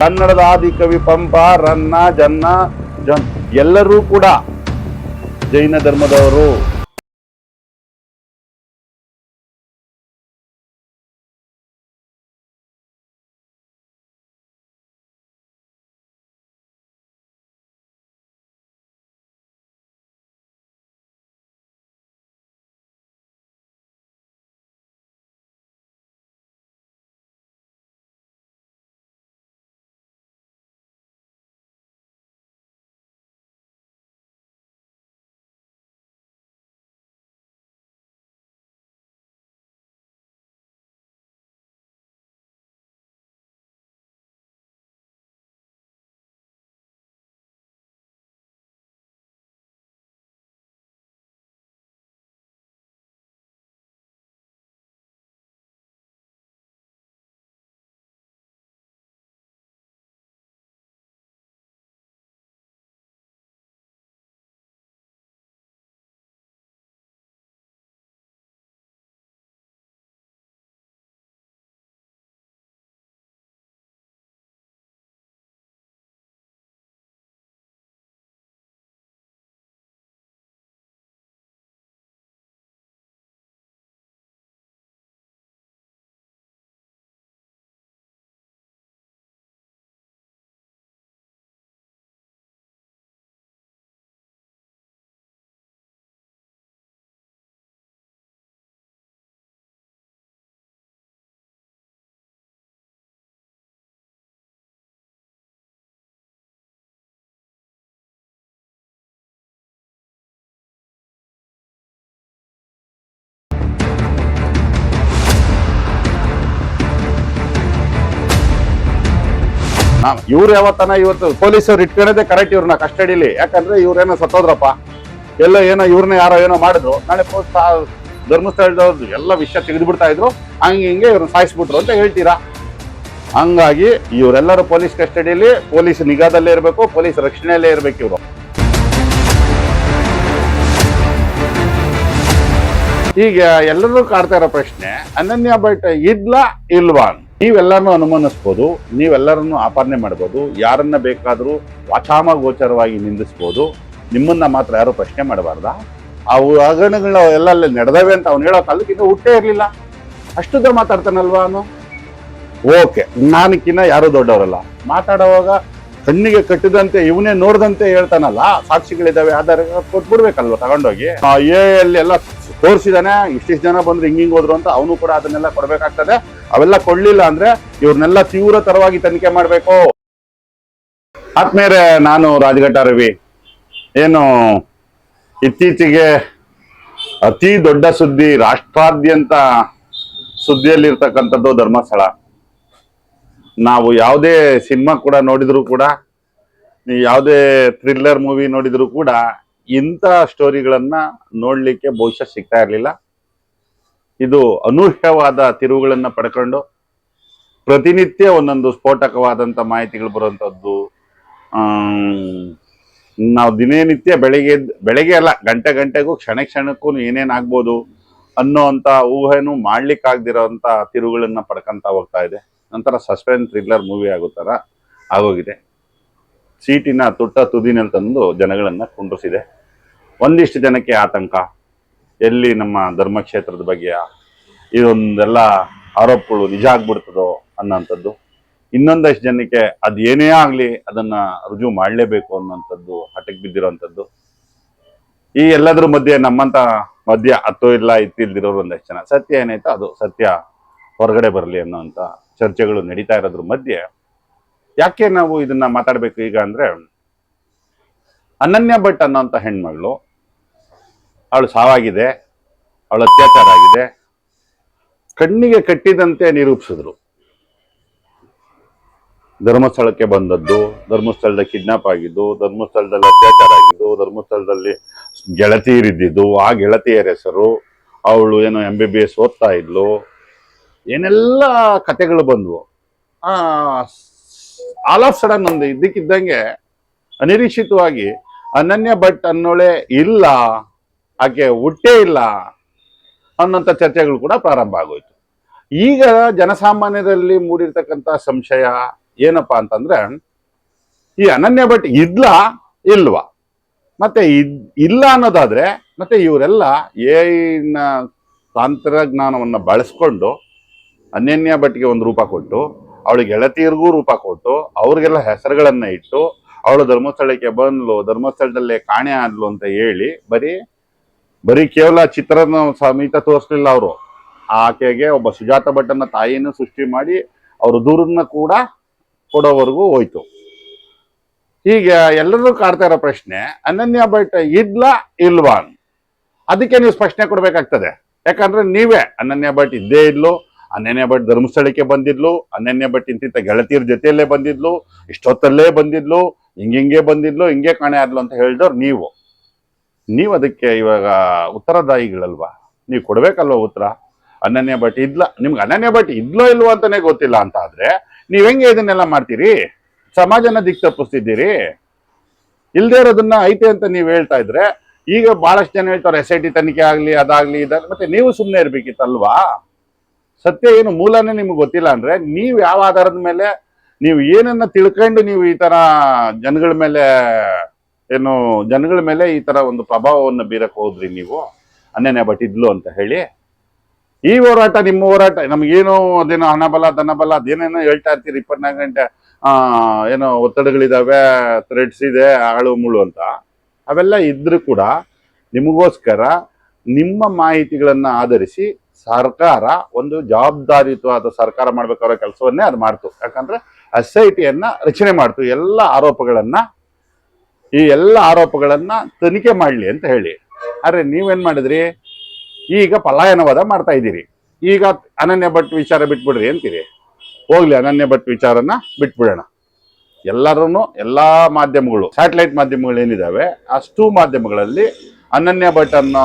ಕನ್ನಡದ ಆದಿಕವಿ ಪಂಪ ರನ್ನ ಜನ್ನ ಜನ್ ಎಲ್ಲರೂ ಕೂಡ ಜೈನ ಧರ್ಮದವರು. ಇವ್ರು ಯಾವತ್ತನ ಇವತ್ತು ಪೊಲೀಸರು ಇಟ್ಕೊಳ್ಳೋದೇ ಕರೆಕ್ಟ್ ಇವ್ರನ್ನ ಕಸ್ಟಡಿಲಿ ಯಾಕಂದ್ರೆ ಇವ್ರೇನೋ ಸತ್ತೋದ್ರಪ್ಪ. ಎಲ್ಲ ಏನೋ ಇವ್ರನ್ನ ಯಾರೋ ಏನೋ ಮಾಡಿದ್ರು. ನಾಳೆ ಧರ್ಮಸ್ಥಳದವ್ರದ್ದು ಎಲ್ಲ ವಿಷಯ ತೆಗೆದುಬಿಡ್ತಾ ಇದ್ರು. ಹಂಗೆ ಹಿಂಗೆ ಇವ್ರನ್ನ ಸಾಯಿಸ್ಬಿಟ್ರು ಅಂತ ಹೇಳ್ತೀರಾ? ಹಂಗಾಗಿ ಇವರೆಲ್ಲರೂ ಪೊಲೀಸ್ ಕಸ್ಟಡಿಯಲ್ಲಿ ಪೊಲೀಸ್ ನಿಗಾದಲ್ಲೇ ಇರಬೇಕು, ಪೊಲೀಸ್ ರಕ್ಷಣೆಯಲ್ಲೇ ಇರಬೇಕು ಇವರು. ಈಗ ಎಲ್ಲರೂ ಕಾಡ್ತಾ ಇರೋ ಪ್ರಶ್ನೆ, ಅನನ್ಯ ಭಟ್ ಇದ್ಲಾ ಇಲ್ವಾ. ನೀವೆಲ್ಲರನ್ನು ಅನುಮಾನಿಸ್ಬೋದು, ನೀವೆಲ್ಲರನ್ನು ಆಪಾದನೆ ಮಾಡ್ಬೋದು, ಯಾರನ್ನ ಬೇಕಾದರೂ ವಾಚಾಮ ಗೋಚರವಾಗಿ ನಿಂದಿಸ್ಬೋದು, ನಿಮ್ಮನ್ನ ಮಾತ್ರ ಯಾರು ಪ್ರಶ್ನೆ ಮಾಡಬಾರ್ದ. ಅವು ಹಗರಣಗಳು ಎಲ್ಲ ಅಲ್ಲಿ ನಡೆದವೆ ಅಂತ ಅವ್ನು ಹೇಳೋ ಕಾಲಕ್ಕೆ ಇನ್ನೂ ಹುಟ್ಟೇ ಇರಲಿಲ್ಲ. ಅಷ್ಟುದ ಮಾತಾಡ್ತಾನಲ್ವಾ ಅವನು? ಓಕೆ, ನಾನಕ್ಕಿನ್ನ ಯಾರೂ ದೊಡ್ಡವರಲ್ಲ. ಮಾತಾಡುವಾಗ ಕಣ್ಣಿಗೆ ಕಟ್ಟಿದಂತೆ, ಇವನೇ ನೋಡ್ದಂತೆ ಹೇಳ್ತಾನಲ್ಲ, ಸಾಕ್ಷಿಗಳಿದ್ದಾವೆ ಆಧಾರ ಕೊಟ್ಬಿಡ್ಬೇಕಲ್ವ ತಗೊಂಡೋಗಿ? ಆ ಎ ಅಲ್ಲಿ ಎಲ್ಲ ತೋರಿಸಿದಾನೆ, ಇಷ್ಟಿಷ್ಟು ಜನ ಬಂದ್ರೆ ಹಿಂಗಿಂಗ್ ಹಿಂಗ್ ಹೋದ್ರು ಅಂತ ಅವನು ಕೂಡ ಅದನ್ನೆಲ್ಲ ಕೊಡ್ಬೇಕಾಗ್ತದೆ. ಅವೆಲ್ಲ ಕೊಡ್ಲಿಲ್ಲ ಅಂದ್ರೆ ಇವ್ರನ್ನೆಲ್ಲ ತೀವ್ರತರವಾಗಿ ತನಿಖೆ ಮಾಡ್ಬೇಕು. ಆತ್ಮೇಲೆ ನಾನು ರಾಜಘಟ್ಟ ರವಿ, ಏನು ಇತ್ತೀಚೆಗೆ ಅತಿ ದೊಡ್ಡ ಸುದ್ದಿ ರಾಷ್ಟ್ರಾದ್ಯಂತ ಸುದ್ದಿಯಲ್ಲಿರ್ತಕ್ಕಂಥದ್ದು ಧರ್ಮಸ್ಥಳ. ನಾವು ಯಾವುದೇ ಸಿನಿಮಾ ಕೂಡ ನೋಡಿದ್ರು ಕೂಡ ಯಾವುದೇ ಥ್ರಿಲ್ಲರ್ ಮೂವಿ ನೋಡಿದ್ರು ಕೂಡ ಇಂಥ ಸ್ಟೋರಿಗಳನ್ನ ನೋಡ್ಲಿಕ್ಕೆ ಬಹುಶಃ ಸಿಗ್ತಾ ಇರಲಿಲ್ಲ. ಇದು ಅನೂಹ್ಯವಾದ ತಿರುವುಗಳನ್ನ ಪಡ್ಕೊಂಡು ಪ್ರತಿನಿತ್ಯ ಒಂದೊಂದು ಸ್ಫೋಟಕವಾದಂಥ ಮಾಹಿತಿಗಳು ಬರುವಂಥದ್ದು ನಾವು ದಿನನಿತ್ಯ ಬೆಳಿಗ್ಗೆ ಬೆಳಿಗ್ಗೆ ಅಲ್ಲ, ಗಂಟೆ ಗಂಟೆಗೂ, ಕ್ಷಣ ಕ್ಷಣಕ್ಕೂ ಏನೇನು ಆಗ್ಬೋದು ಅನ್ನೋ ಅಂತ ಊಹೆನೂ ಮಾಡ್ಲಿಕ್ಕಾಗ್ದಿರೋಂಥ ತಿರುಗಳನ್ನ ಪಡ್ಕೊಂತ ಹೋಗ್ತಾ ಇದೆ. ನಂತರ ಸಸ್ಪೆನ್ಸ್ ಥ್ರಿಲ್ಲರ್ ಮೂವಿ ಆಗೋ ಥರ ಆಗೋಗಿದೆ. ಸೀಟಿನ ತುಟ್ಟ ತುದಿನಲ್ಲಿ ತಂದು ಜನಗಳನ್ನ ಕುಂಡ್ರಿಸಿದೆ. ಒಂದಿಷ್ಟು ಜನಕ್ಕೆ ಆತಂಕ. ಎಲ್ಲಿ ನಮ್ಮ ಧರ್ಮಕ್ಷೇತ್ರದ ಬಗ್ಗೆ ಇದೊಂದೆಲ್ಲ ಆರೋಪಗಳು ನಿಜ ಆಗ್ಬಿಡ್ತದೋ ಅನ್ನೋಂಥದ್ದು. ಇನ್ನೊಂದಷ್ಟು ಜನಕ್ಕೆ ಅದು ಏನೇ ಆಗಲಿ ಅದನ್ನ ರುಜು ಮಾಡಲೇಬೇಕು ಅನ್ನೋಂಥದ್ದು ಹಠಕ್ಕೆ ಬಿದ್ದಿರೋಂಥದ್ದು. ಈ ಎಲ್ಲದ್ರ ಮಧ್ಯೆ ನಮ್ಮಂತ ಮಧ್ಯ ಅತ್ತೋ ಇಲ್ಲ ಇತ್ತಿಲ್ದಿರೋರು ಒಂದಷ್ಟು ಜನ. ಸತ್ಯ ಏನಾಯ್ತೋ? ಅದು ಸತ್ಯ ಹೊರಗಡೆ ಬರಲಿ ಅನ್ನೋಂಥ ಚರ್ಚೆಗಳು ನಡೀತಾ ಇರೋದ್ರ ಮಧ್ಯೆ ಯಾಕೆ ನಾವು ಇದನ್ನ ಮಾತಾಡ್ಬೇಕು ಈಗ ಅಂದ್ರೆ ಅನನ್ಯ ಭಟ್ ಅನ್ನೋಂಥ ಹೆಣ್ಮಗಳು ಅವಳು ಸಾವಾಗಿದೆ, ಅವಳು ಅತ್ಯಾಚಾರ ಆಗಿದೆ. ಕಣ್ಣಿಗೆ ಕಟ್ಟಿದಂತೆ ನಿರೂಪಿಸಿದ್ರು. ಧರ್ಮಸ್ಥಳಕ್ಕೆ ಬಂದದ್ದು, ಧರ್ಮಸ್ಥಳದ ಕಿಡ್ನಾಪ್ ಆಗಿದ್ದು, ಧರ್ಮಸ್ಥಳದಲ್ಲಿ ಅತ್ಯಾಚಾರ ಆಗಿದ್ದು, ಧರ್ಮಸ್ಥಳದಲ್ಲಿ ಗೆಳತಿಯರಿದ್ದಿದ್ದು ಆ ಗೆಳತಿಯರ ಹೆಸರು, ಅವಳು ಏನೋ ಎಂ ಬಿ ಬಿ ಎಸ್ ಓದ್ತಾ ಇದ್ಲು. ಏನೆಲ್ಲ ಕತೆಗಳು ಬಂದವು. ಆಲ್ ಆಫ್ ಸಡನ್ ಒಂದು ಇದ್ದಕ್ಕಿದ್ದಂಗೆ ಅನಿರೀಕ್ಷಿತವಾಗಿ ಅನನ್ಯ ಭಟ್ ಅನ್ನೋಳೆ ಇಲ್ಲ. ಆಕೆ ಹುಟ್ಟೇ ಇಲ್ಲ ಅನ್ನೋಂಥ ಚರ್ಚೆಗಳು ಕೂಡ ಪ್ರಾರಂಭ ಆಗೋಯ್ತು. ಈಗ ಜನಸಾಮಾನ್ಯರಲ್ಲಿ ಮೂಡಿರ್ತಕ್ಕಂಥ ಸಂಶಯ ಏನಪ್ಪಾ ಅಂತಂದ್ರೆ, ಈ ಅನನ್ಯ ಭಟ್ ಇದ್ಲ ಇಲ್ವಾ? ಮತ್ತೆ ಇದ್, ಇಲ್ಲ ಅನ್ನೋದಾದ್ರೆ, ಮತ್ತೆ ಇವರೆಲ್ಲ ಏನ ತಂತ್ರಜ್ಞಾನವನ್ನು ಬಳಸ್ಕೊಂಡು ಅನನ್ಯ ಭಟ್ಗೆ ಒಂದು ರೂಪ ಕೊಟ್ಟು, ಅವಳಿಗೆ ಗೆಳತಿಯರಿಗೂ ರೂಪ ಕೊಟ್ಟು, ಅವ್ರಿಗೆಲ್ಲ ಹೆಸರುಗಳನ್ನ ಇಟ್ಟು, ಅವಳು ಧರ್ಮಸ್ಥಳಕ್ಕೆ ಬಂದ್ಲು, ಧರ್ಮಸ್ಥಳದಲ್ಲೇ ಕಾಣೆ ಆದ್ಲು ಅಂತ ಹೇಳಿ ಬರೀ ಬರೀ ಕೇವಲ ಚಿತ್ರನ ಸಮೇತ ತೋರಿಸ್ಲಿಲ್ಲ ಅವರು. ಆಕೆಗೆ ಒಬ್ಬ ಸುಜಾತ ಭಟ್ಟನ ತಾಯಿಯನ್ನು ಸೃಷ್ಟಿ ಮಾಡಿ ಅವರು ದೂರನ್ನ ಕೂಡ ಕೊಡೋವರೆಗೂ ಹೋಯ್ತು. ಹೀಗೆ ಎಲ್ಲರೂ ಕಾಡ್ತಾ ಇರೋ ಪ್ರಶ್ನೆ, ಅನನ್ಯ ಭಟ್ ಇದ್ಲಾ ಇಲ್ವಾ ಅದಕ್ಕೆ ನೀವು ಸ್ಪಷ್ಟನೆ ಕೊಡ್ಬೇಕಾಗ್ತದೆ. ಯಾಕಂದ್ರೆ ನೀವೇ ಅನನ್ಯ ಭಟ್ ಇದ್ದೇ ಇದ್ಲು, ಅನನ್ಯ ಭಟ್ ಧರ್ಮಸ್ಥಳಕ್ಕೆ ಬಂದಿದ್ಲು, ಅನನ್ಯ ಭಟ್ ಇಂತಿಂತ ಗೆಳತಿಯರ ಜೊತೆಯಲ್ಲೇ ಬಂದಿದ್ಲು, ಇಷ್ಟೊತ್ತಲ್ಲೇ ಬಂದಿದ್ಲು, ಹಿಂಗಿಂಗೆ ಬಂದಿದ್ಲು, ಹಿಂಗೆ ಕಾಣೆ ಆದ್ಲು ಅಂತ ಹೇಳಿದವ್ರು ನೀವು. ನೀವು ಅದಕ್ಕೆ ಇವಾಗ ಉತ್ತರದಾಯಿಗಳಲ್ವಾ? ನೀವು ಕೊಡಬೇಕಲ್ವ ಉತ್ತರ? ಅನನ್ಯ ಭಟ್ ಇದ್ಲ, ನಿಮ್ಗೆ ಅನನ್ಯ ಭಟ್ ಇದ್ಲೋ ಇಲ್ವೋ ಅಂತಾನೆ ಗೊತ್ತಿಲ್ಲ ಅಂತ ಆದ್ರೆ ನೀವು ಹೆಂಗೆ ಇದನ್ನೆಲ್ಲ ಮಾಡ್ತೀರಿ? ಸಮಾಜನ ದಿಕ್ ತಪ್ಪಿಸ್ತಿದ್ದೀರಿ? ಇಲ್ದೇ ಇರೋದನ್ನ ಐತೆ ಅಂತ ನೀವು ಹೇಳ್ತಾ ಇದ್ರೆ ಈಗ ಬಹಳಷ್ಟು ಜನ ಹೇಳ್ತಾರೆ, ಎಸ್ ಐ ಟಿ ತನಿಖೆ ಆಗಲಿ, ಅದಾಗ್ಲಿ, ಇದಾಗ್ಲಿ, ಮತ್ತೆ ನೀವು ಸುಮ್ಮನೆ ಇರ್ಬೇಕಿತ್ತಲ್ವಾ? ಸತ್ಯ ಏನು ಮೂಲನೇ ನಿಮ್ಗೆ ಗೊತ್ತಿಲ್ಲ ಅಂದ್ರೆ ನೀವು ಯಾವ ಆಧಾರದ ಮೇಲೆ, ನೀವು ಏನನ್ನ ತಿಳ್ಕೊಂಡು ನೀವು ಈ ತರ ಜನಗಳ ಮೇಲೆ ಏನು, ಜನಗಳ ಮೇಲೆ ಈ ತರ ಒಂದು ಪ್ರಭಾವವನ್ನು ಬೀರಕ್ ಹೋದ್ರಿ ನೀವು. ಅನ್ಯನ್ಯ ಬಟ್ ಇದ್ಲು ಅಂತ ಹೇಳಿ. ಈ ಹೋರಾಟ, ನಿಮ್ಮ ಹೋರಾಟ, ನಮ್ಗೇನು ಅದೇನೋ ಹಣಬಲ ಧನಬಲ ಅದೇನೇನೋ ಹೇಳ್ತಾ ಇರ್ತೀರಿ ಇಪ್ಪತ್ನಾಲ್ಕು ಗಂಟೆ ಏನೋ ಒತ್ತಡಗಳಿದಾವೆ ಥ್ರೆಡ್ಸ್ ಇದೆ, ಆಳು ಮುಳು ಅಂತ. ಅವೆಲ್ಲ ಇದ್ರೂ ಕೂಡ ನಿಮಗೋಸ್ಕರ ನಿಮ್ಮ ಮಾಹಿತಿಗಳನ್ನು ಆಧರಿಸಿ ಸರ್ಕಾರ ಒಂದು ಜವಾಬ್ದಾರಿಯುತವಾದ ಸರ್ಕಾರ ಮಾಡ್ಬೇಕಾದ ಕೆಲಸವನ್ನೇ ಅದು ಮಾಡ್ತು. ಯಾಕಂದ್ರೆ ಎಸ್ ಐ ಟಿಯನ್ನು ರಚನೆ ಮಾಡ್ತು. ಎಲ್ಲ ಆರೋಪಗಳನ್ನ ಈ ಎಲ್ಲ ಆರೋಪಗಳನ್ನ ತನಿಖೆ ಮಾಡಲಿ ಅಂತ ಹೇಳಿ. ಆದರೆ ನೀವೇನು ಮಾಡಿದ್ರಿ? ಈಗ ಪಲಾಯನವಾದ ಮಾಡ್ತಾ ಇದ್ದೀರಿ. ಈಗ ಅನನ್ಯ ಭಟ್ ವಿಚಾರ ಬಿಟ್ಬಿಡ್ರಿ ಅಂತೀರಿ. ಹೋಗ್ಲಿ ಅನನ್ಯ ಭಟ್ ವಿಚಾರನ ಬಿಟ್ಬಿಡೋಣ. ಎಲ್ಲರೂ ಎಲ್ಲ ಮಾಧ್ಯಮಗಳು, ಸ್ಯಾಟಲೈಟ್ ಮಾಧ್ಯಮಗಳು ಏನಿದಾವೆ ಅಷ್ಟು ಮಾಧ್ಯಮಗಳಲ್ಲಿ ಅನನ್ಯ ಭಟ್ ಅನ್ನೋ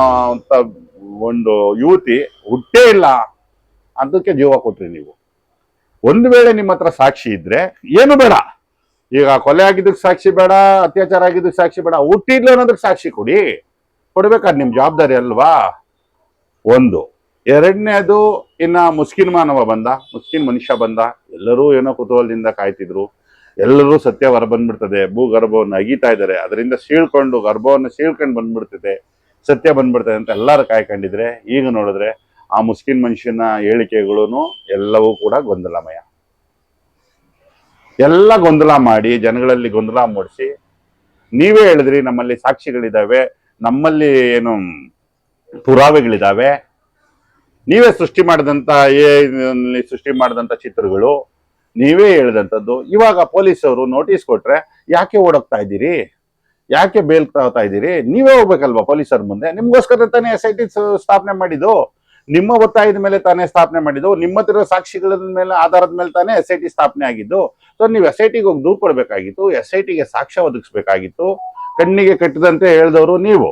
ಒಂದು ಯುವತಿ ಹುಟ್ಟೇ ಇಲ್ಲ. ಅದಕ್ಕೆ ಜೀವ ಕೊಟ್ರಿ ನೀವು. ಒಂದು ವೇಳೆ ನಿಮ್ಮ ಹತ್ರ ಸಾಕ್ಷಿ ಇದ್ರೆ ಏನು ಬೇಡ. ಈಗ ಕೊಲೆ ಆಗಿದ್ದಕ್ಕೆ ಸಾಕ್ಷಿ ಬೇಡ, ಅತ್ಯಾಚಾರ ಆಗಿದ್ದಕ್ಕೆ ಸಾಕ್ಷಿ ಬೇಡ ಹುಟ್ಟಿದ್ಲು ಅನ್ನೋದಕ್ಕೆ ಸಾಕ್ಷಿ ಕೊಡಿ. ಕೊಡ್ಬೇಕಾದ್ ನಿಮ್ ಜವಾಬ್ದಾರಿ ಅಲ್ವಾ? ಒಂದು. ಎರಡನೇದು, ಇನ್ನ ಮುಸ್ಕಿನ್ ಮಾನವ ಬಂದ, ಮುಸ್ಕಿನ್ ಮನುಷ್ಯ ಬಂದ, ಎಲ್ಲರೂ ಏನೋ ಕುತೂಹಲದಿಂದ ಕಾಯ್ತಿದ್ರು. ಎಲ್ಲರೂ ಸತ್ಯ ಹೊರ ಬಂದ್ಬಿಡ್ತದೆ ಭೂಗರ್ಭವನ್ನು ಅಗೀತಾ ಇದ್ದಾರೆ. ಅದರಿಂದ ಸೀಳ್ಕೊಂಡು, ಗರ್ಭವನ್ನು ಸೀಳ್ಕೊಂಡು ಬಂದ್ಬಿಡ್ತದೆ, ಸತ್ಯ ಬಂದ್ಬಿಡ್ತದೆ ಅಂತ ಎಲ್ಲರೂ ಕಾಯ್ಕೊಂಡಿದ್ರೆ, ಈಗ ನೋಡಿದ್ರೆ ಆ ಮುಸ್ಕಿನ್ ಮನುಷ್ಯನ ಹೇಳಿಕೆಗಳು ಎಲ್ಲವೂ ಕೂಡ ಗೊಂದಲಮಯ. ಎಲ್ಲ ಗೊಂದಲ ಮಾಡಿ, ಜನಗಳಲ್ಲಿ ಗೊಂದಲ ಮೂಡಿಸಿ, ನೀವೇ ಹೇಳಿದ್ರಿ ನಮ್ಮಲ್ಲಿ ಸಾಕ್ಷಿಗಳಿದಾವೆ ನಮ್ಮಲ್ಲಿ ಏನು ಪುರಾವೆಗಳಿದಾವೆ ನೀವೇ ಸೃಷ್ಟಿ ಮಾಡಿದಂತ ಏ ಸೃಷ್ಟಿ ಮಾಡಿದಂತ ಚಿತ್ರಗಳು, ನೀವೇ ಹೇಳಿದಂಥದ್ದು. ಇವಾಗ ಪೊಲೀಸವರು ನೋಟಿಸ್ ಕೊಟ್ರೆ, ಯಾಕೆ ಓಡೋಗ್ತಾ ಇದ್ದೀರಿ? ಯಾಕೆ ಬೇಲ್ ಹೋಗ್ತಾ ಇದ್ದೀರಿ? ನೀವೇ ಹೋಗ್ಬೇಕಲ್ವಾ ಪೊಲೀಸರ ಮುಂದೆ? ನಿಮ್ಗೋಸ್ಕರ ತಾನೇ ಎಸ್ ಐ ಟಿ ಸ್ಥಾಪನೆ ಮಾಡಿದ್ದು. ನಿಮ್ಮ ಒತ್ತಾಯದ ಮೇಲೆ ತಾನೇ ಸ್ಥಾಪನೆ ಮಾಡಿದ್ದು ನಿಮ್ಮ ಹತ್ತಿರ ಸಾಕ್ಷಿಗಳ ಮೇಲೆ ಆಧಾರದ ಮೇಲೆ ತಾನೇ ಎಸ್ ಐ ಟಿ ಸ್ಥಾಪನೆ ಆಗಿದ್ದು ಸೊ ನೀವು ಎಸ್ ಐ ಟಿಗೆ ಹೋಗಿ ದೂರು ಕೊಡಬೇಕಾಗಿತ್ತು ಎಸ್ ಐ ಟಿಗೆ ಸಾಕ್ಷ್ಯ ಒದಗಿಸ್ಬೇಕಾಗಿತ್ತು. ಕಣ್ಣಿಗೆ ಕಟ್ಟಿದಂತೆ ಹೇಳಿದವರು ನೀವು.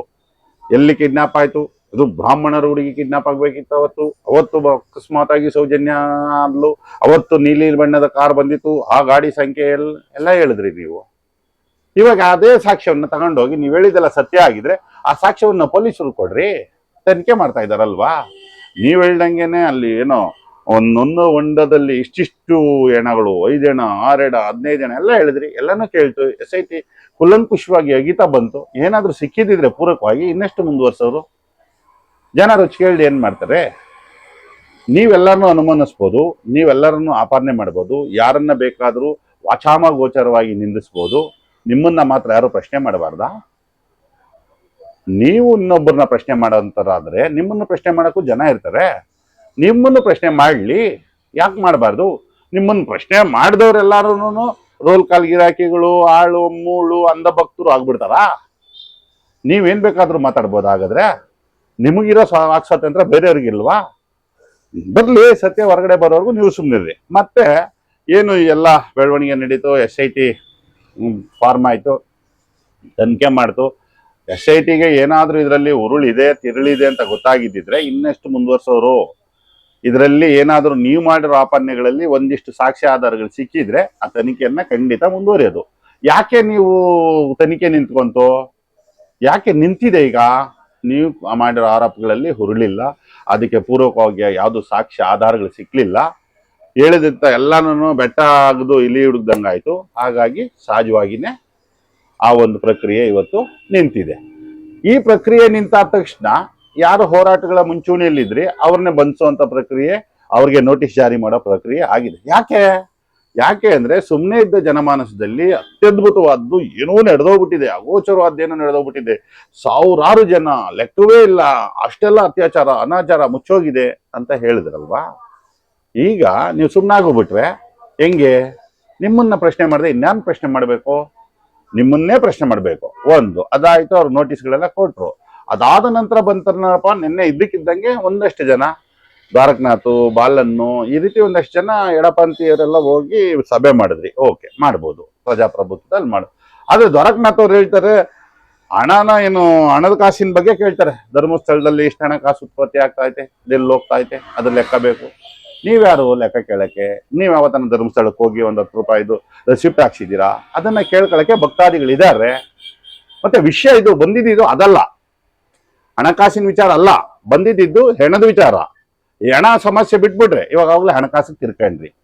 ಎಲ್ಲಿ ಕಿಡ್ನಾಪ್ ಆಯಿತು? ಇದು ಬ್ರಾಹ್ಮಣರ ಹುಡುಗಿ ಕಿಡ್ನಾಪ್ ಆಗಬೇಕಿತ್ತು ಅವತ್ತು. ಅವತ್ತು ಅಕಸ್ಮಾತ್ ಆಗಿ ಸೌಜನ್ಯ ಆದ್ಲು. ಅವತ್ತು ನೀಲಿ ಬಣ್ಣದ ಕಾರ್ ಬಂದಿತ್ತು. ಆ ಗಾಡಿ ಸಂಖ್ಯೆ ಎಲ್ ಎಲ್ಲ ಹೇಳಿದ್ರಿ ನೀವು. ಇವಾಗ ಅದೇ ಸಾಕ್ಷ್ಯವನ್ನು ತಗೊಂಡೋಗಿ, ನೀವು ಹೇಳಿದೆಲ್ಲ ಸತ್ಯ ಆಗಿದ್ರೆ ಆ ಸಾಕ್ಷ್ಯವನ್ನು ಪೊಲೀಸರು ಕೊಡ್ರಿ. ತನಿಖೆ ಮಾಡ್ತಾ ಇದಾರಲ್ವಾ ನೀವು ಹೇಳ್ದಂಗೆನೆ ಅಲ್ಲಿ ಏನೋ ಒಂದೊಂದು ಹೊಂಡದಲ್ಲಿ ಇಷ್ಟಿಷ್ಟು ಎಣಗಳು ಐದು ಎಣ ಆರು ಹದಿನೈದು ಎಣ ಎಲ್ಲ ಹೇಳಿದ್ರಿ. ಎಲ್ಲನೂ ಕೇಳ್ತು. ಎಸ್ ಐ ಟಿ ಕುಲಂಕುಷವಾಗಿ ಅಗಿತಾ ಬಂತು. ಏನಾದರೂ ಸಿಕ್ಕಿದ್ದಿದ್ರೆ ಪೂರಕವಾಗಿ ಇನ್ನಷ್ಟು ಮುಂದುವರ್ಸೋರು? ಜನ ರುಚಿ ಕೇಳಿ ಏನು ಮಾಡ್ತಾರೆ? ನೀವೆಲ್ಲರನ್ನೂ ಅನುಮಾನಿಸ್ಬೋದು. ನೀವೆಲ್ಲರನ್ನು ಆಪಾದನೆ ಮಾಡ್ಬೋದು. ಯಾರನ್ನ ಬೇಕಾದರೂ ವಾಚಾಮ ಗೋಚರವಾಗಿ ನಿಂದಿಸ್ಬೋದು. ನಿಮ್ಮನ್ನ ಮಾತ್ರ ಯಾರು ಪ್ರಶ್ನೆ ಮಾಡಬಾರ್ದಾ? ನೀವು ಇನ್ನೊಬ್ಬರನ್ನ ಪ್ರಶ್ನೆ ಮಾಡೋಂಥರಾದರೆ ನಿಮ್ಮನ್ನು ಪ್ರಶ್ನೆ ಮಾಡೋಕ್ಕೂ ಜನ ಇರ್ತಾರೆ. ನಿಮ್ಮನ್ನು ಪ್ರಶ್ನೆ ಮಾಡಲಿ, ಯಾಕೆ ಮಾಡಬಾರ್ದು? ನಿಮ್ಮನ್ನು ಪ್ರಶ್ನೆ ಮಾಡಿದವರೆಲ್ಲರೂ ರೋಲ್ ಕಾಲ್ ಗಿರಾಕಿಗಳು ಆಳು, ಮೂಳು, ಅಂಧ ಭಕ್ತರು ಆಗ್ಬಿಡ್ತಾರಾ? ನೀವೇನು ಬೇಕಾದರೂ ಮಾತಾಡ್ಬೋದು ಹಾಗಾದ್ರೆ ನಿಮಗಿರೋ ವಾಕ್ ಸ್ವಾತಂತ್ರ್ಯ ಬೇರೆಯವ್ರಿಗಿಲ್ವಾ? ಬರಲಿ, ಸತ್ಯ ಹೊರಗಡೆ ಬರೋವರೆಗೂ ನೀವು ಸುಮ್ಮನಿರ್ರಿ ಮತ್ತೆ ಏನು ಎಲ್ಲ ಬೆಳವಣಿಗೆ ನಡೀತು, ಎಸ್ ಐ ಟಿ ಫಾರ್ಮ್ ಆಯಿತು, ತನಿಖೆ ಮಾಡ್ತು. ಎಸ್ ಐ ಟಿಗೆ ಏನಾದರೂ ಇದರಲ್ಲಿ ಉರುಳಿದೆ, ತಿರುಳಿದೆ ಅಂತ ಗೊತ್ತಾಗಿದ್ದಿದ್ರೆ ಇನ್ನಷ್ಟು ಮುಂದುವರ್ಸೋರು? ಇದರಲ್ಲಿ ಏನಾದರೂ ನೀವು ಮಾಡಿರೋ ಆಪನ್ನೆಗಳಲ್ಲಿ ಒಂದಿಷ್ಟು ಸಾಕ್ಷಿ ಆಧಾರಗಳು ಸಿಕ್ಕಿದ್ರೆ ಆ ತನಿಖೆಯನ್ನು ಖಂಡಿತ ಮುಂದುವರಿಯೋದು. ಯಾಕೆ ನೀವು ತನಿಖೆ ನಿಂತ್ಕೊಂತು? ಯಾಕೆ ನಿಂತಿದೆ ಈಗ? ನೀವು ಮಾಡಿರೋ ಆರೋಪಗಳಲ್ಲಿ ಹುರುಳಿಲ್ಲ, ಅದಕ್ಕೆ ಪೂರ್ವಕವಾಗಿ ಯಾವುದು ಸಾಕ್ಷಿ ಆಧಾರಗಳು ಸಿಕ್ಕಲಿಲ್ಲ ಹೇಳಿದಂತ ಎಲ್ಲಾನು ಬೆಟ್ಟ ಆಗದು ಇಲಿ ಹಿಡಿದಂಗಾಯ್ತು ಹಾಗಾಗಿ ಸಹಜವಾಗಿನೇ ಆ ಒಂದು ಪ್ರಕ್ರಿಯೆ ಇವತ್ತು ನಿಂತಿದೆ. ಈ ಪ್ರಕ್ರಿಯೆ ನಿಂತಾದ ತಕ್ಷಣ ಯಾರು ಹೋರಾಟಗಳ ಮುಂಚೂಣಿಯಲ್ಲಿದ್ರಿ, ಅವ್ರನ್ನೇ ಬಂಧಿಸುವಂತ ಪ್ರಕ್ರಿಯೆ, ಅವ್ರಿಗೆ ನೋಟಿಸ್ ಜಾರಿ ಮಾಡೋ ಪ್ರಕ್ರಿಯೆ ಆಗಿದೆ. ಯಾಕೆ? ಯಾಕೆ ಅಂದ್ರೆ ಸುಮ್ಮನೆ ಇದ್ದ ಜನಮಾನಸದಲ್ಲಿ ಅತ್ಯದ್ಭುತವಾದ್ದು ಏನೋ ನಡೆದೋಗ್ಬಿಟ್ಟಿದೆ, ಅಗೋಚರವಾದ್ದೇನೋ ನಡೆದೋಗ್ಬಿಟ್ಟಿದೆ. ಸಾವಿರಾರು ಜನ, ಲೆಕ್ಕವೇ ಇಲ್ಲ, ಅಷ್ಟೆಲ್ಲ ಅತ್ಯಾಚಾರ, ಅನಾಚಾರ ಮುಚ್ಚೋಗಿದೆ ಅಂತ ಹೇಳಿದ್ರಲ್ವಾ? ಈಗ ನೀವು ಸುಮ್ಮನಾಗೋಗ್ಬಿಟ್ರೆ ಹೆಂಗೆ? ನಿಮ್ಮನ್ನ ಪ್ರಶ್ನೆ ಮಾಡಿದೆ ಇನ್ಯಾನ್ ಪ್ರಶ್ನೆ ಮಾಡಬೇಕು? ನಿಮ್ಮನ್ನೇ ಪ್ರಶ್ನೆ ಮಾಡಬೇಕು. ಒಂದು, ಅದಾಯಿತು, ಅವ್ರು ನೋಟಿಸ್ಗಳೆಲ್ಲ ಕೊಟ್ಟರು ಅದಾದ ನಂತರ ಬಂತಾರಪ್ಪ ನಿನ್ನೆ ಇದ್ದಕ್ಕಿದ್ದಂಗೆ ಒಂದಷ್ಟು ಜನ, ದ್ವಾರಕನಾಥ್, ಬಾಲನ್ನು, ಈ ರೀತಿ ಒಂದಷ್ಟು ಜನ ಎಡಪಂಥೀಯರೆಲ್ಲ ಹೋಗಿ ಸಭೆ ಮಾಡಿದ್ರಿ. ಓಕೆ, ಮಾಡ್ಬೋದು. ಪ್ರಜಾಪ್ರಭುತ್ವದಲ್ಲಿ ಮಾಡು. ಆದರೆ ದ್ವಾರಕನಾಥ್ ಅವ್ರು ಹೇಳ್ತಾರೆ, ಹಣನ ಏನು, ಹಣದ ಕಾಸಿನ ಬಗ್ಗೆ ಕೇಳ್ತಾರೆ. ಧರ್ಮಸ್ಥಳದಲ್ಲಿ ಇಷ್ಟು ಹಣ ಕಾಸು ಉತ್ಪತ್ತಿ ಆಗ್ತಾ ಐತೆ ಇದೆಲ್ಲಿ ಹೋಗ್ತಾ ಐತೆ ಅದ್ರ ಲೆಕ್ಕ ಬೇಕು. ನೀವ್ಯಾರು ಲೆಕ್ಕ ಕೇಳಕ್ಕೆ? ನೀವ್ ಯಾವತ್ತನ ಧರ್ಮಸ್ಥಳಕ್ಕೆ ಹೋಗಿ ಒಂದ್ ಹತ್ತು ರೂಪಾಯಿದು ರೆಸಿಪ್ಟ್ ಹಾಕ್ಸಿದ್ದೀರಾ? ಅದನ್ನ ಕೇಳ್ಕೊಳಕ್ಕೆ ಭಕ್ತಾದಿಗಳಿದ್ದಾರೆ. ಮತ್ತೆ ವಿಷಯ ಇದು, ಬಂದಿದ್ದು ಅದಲ್ಲ. ಹಣಕಾಸಿನ ವಿಚಾರ ಅಲ್ಲ. ಬಂದಿದ್ದು ಹೆಣದ ವಿಚಾರ. ಹೆಣ ಸಮಸ್ಯೆ ಬಿಟ್ಬಿಟ್ರೆ ಇವಾಗ ಆಗ್ಲೇ ಹಣಕಾಸು ತಿರ್ಕೊಂಡ್ರಿ.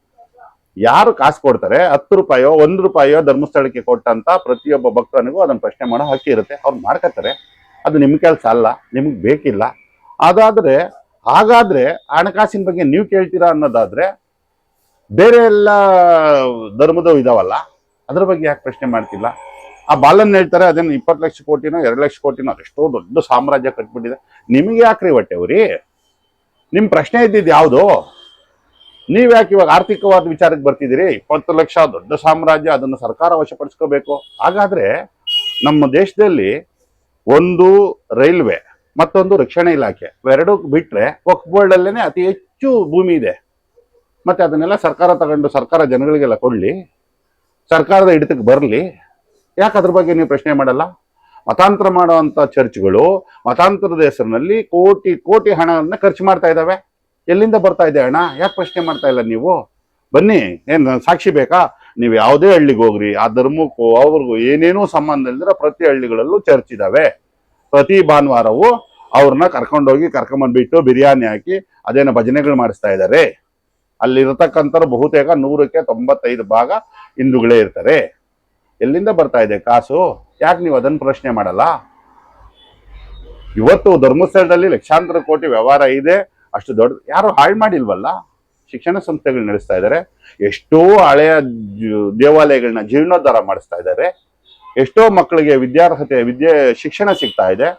ಯಾರು ಕಾಸು ಕೊಡ್ತಾರೆ? ಹತ್ತು ರೂಪಾಯೋ, ಒಂದ್ ರೂಪಾಯೋ ಧರ್ಮಸ್ಥಳಕ್ಕೆ ಕೊಟ್ಟಂತ ಪ್ರತಿಯೊಬ್ಬ ಭಕ್ತನಿಗೂ ಅದನ್ನ ಪ್ರಶ್ನೆ ಮಾಡೋ ಹಕ್ಕಿ ಇರುತ್ತೆ. ಅವ್ರು ಮಾಡ್ಕೊತಾರೆ ಅದು ನಿಮ್ ಕೆಲಸ ಅಲ್ಲ, ನಿಮ್ಗೆ ಬೇಕಿಲ್ಲ. ಅದಾದ್ರೆ ಹಾಗಾದ್ರೆ ಹಣಕಾಸಿನ ಬಗ್ಗೆ ನೀವು ಕೇಳ್ತೀರಾ ಅನ್ನೋದಾದ್ರೆ ಬೇರೆ ಎಲ್ಲ ಧರ್ಮದವು ಇದಾವಲ್ಲ, ಅದ್ರ ಬಗ್ಗೆ ಯಾಕೆ ಪ್ರಶ್ನೆ ಮಾಡ್ತಿಲ್ಲ? ಆ ಬಾಲನ್ ಹೇಳ್ತಾರೆ ಅದನ್ನ ಇಪ್ಪತ್ತು ಲಕ್ಷ ಕೋಟಿನೋ, ಎರಡು ಲಕ್ಷ ಕೋಟಿನೋ, ಅದೆಷ್ಟೋ ದೊಡ್ಡ ಸಾಮ್ರಾಜ್ಯ ಕಟ್ಬಿಟ್ಟಿದೆ. ನಿಮಗೆ ಯಾಕ್ರಿ ಹೊಟ್ಟೆ ಅವ್ರಿ ನಿಮ್ ಪ್ರಶ್ನೆ ಇದ್ದಿದ್ದು ಯಾವುದು? ನೀವ್ ಯಾಕೆ ಇವಾಗ ಆರ್ಥಿಕವಾದ ವಿಚಾರಕ್ಕೆ ಬರ್ತಿದ್ದೀರಿ? ಇಪ್ಪತ್ತು ಲಕ್ಷ ದೊಡ್ಡ ಸಾಮ್ರಾಜ್ಯ, ಅದನ್ನು ಸರ್ಕಾರ ವಶಪಡಿಸ್ಕೋಬೇಕು. ಹಾಗಾದ್ರೆ ನಮ್ಮ ದೇಶದಲ್ಲಿ ಒಂದು ರೈಲ್ವೆ ಮತ್ತೊಂದು ರಕ್ಷಣಾ ಇಲಾಖೆ. ಎರಡು ಬಿಟ್ರೆ ವಕ್ಫ್ ಬೋರ್ಡ್ ಅತಿ ಹೆಚ್ಚು ಭೂಮಿ ಇದೆ. ಮತ್ತೆ ಅದನ್ನೆಲ್ಲ ಸರ್ಕಾರ ತಗೊಂಡು ಸರ್ಕಾರ ಜನಗಳಿಗೆಲ್ಲ ಕೊಡ್ಲಿ. ಸರ್ಕಾರದ ಹಿಡಿತಕ್ಕೆ ಬರಲಿ. ಯಾಕೆ ಅದ್ರ ಬಗ್ಗೆ ನೀವು ಪ್ರಶ್ನೆ ಮಾಡಲ್ಲ? ಮತಾಂತರ ಮಾಡುವಂತ ಚರ್ಚ್ಗಳು ಮತಾಂತರದ ಹೆಸರಿನಲ್ಲಿ ಕೋಟಿ ಕೋಟಿ ಹಣವನ್ನು ಖರ್ಚು ಮಾಡ್ತಾ ಇದ್ದಾವೆ ಎಲ್ಲಿಂದ ಬರ್ತಾ ಇದೆ ಹಣ? ಯಾಕೆ ಪ್ರಶ್ನೆ ಮಾಡ್ತಾ ಇಲ್ಲ ನೀವು? ಬನ್ನಿ, ಏನು ಸಾಕ್ಷಿ ಬೇಕಾ? ನೀವು ಯಾವುದೇ ಹಳ್ಳಿಗೆ ಹೋಗ್ರಿ, ಆ ಧರ್ಮಕ್ಕೂ ಅವ್ರಿಗೂ ಏನೇನೂ ಸಂಬಂಧ ಇಲ್ದಿರ ಪ್ರತಿ ಹಳ್ಳಿಗಳಲ್ಲೂ ಚರ್ಚ್ ಇದಾವೆ. ಪ್ರತಿ ಭಾನುವಾರವೂ ಅವ್ರನ್ನ ಕರ್ಕೊಂಡೋಗಿ ಕರ್ಕೊಂಬಂದ್ಬಿಟ್ಟು ಬಿರಿಯಾನಿ ಹಾಕಿ ಅದೇನೋ ಭಜನೆಗಳು ಮಾಡಿಸ್ತಾ ಇದ್ದಾರೆ ಅಲ್ಲಿರತಕ್ಕಂಥವ್ರು ಬಹುತೇಕ ನೂರಕ್ಕೆ ತೊಂಬತ್ತೈದು ಭಾಗ ಹಿಂದೂಗಳೇ ಇರ್ತಾರೆ. ಎಲ್ಲಿಂದ ಬರ್ತಾ ಇದೆ ಕಾಸು? ಯಾಕೆ ನೀವು ಅದನ್ನು ಪ್ರಶ್ನೆ ಮಾಡಲ್ಲ? ಇವತ್ತು ಧರ್ಮಸ್ಥಳದಲ್ಲಿ ಲಕ್ಷಾಂತರ ಕೋಟಿ ವ್ಯವಹಾರ ಇದೆ. ಅಷ್ಟು ದೊಡ್ಡ ಯಾರು ಹಾಳು ಮಾಡಿಲ್ವಲ್ಲ? ಶಿಕ್ಷಣ ಸಂಸ್ಥೆಗಳು ನಡೆಸ್ತಾ ಇದ್ದಾರೆ ಎಷ್ಟೋ ಹಳೆಯ ದೇವಾಲಯಗಳನ್ನ ಜೀರ್ಣೋದ್ಧಾರ ಮಾಡಿಸ್ತಾ ಇದ್ದಾರೆ ಎಷ್ಟೋ ಮಕ್ಕಳಿಗೆ ವಿದ್ಯಾರ್ಹತೆ, ವಿದ್ಯೆ, ಶಿಕ್ಷಣ ಸಿಗ್ತಾ ಇದೆ.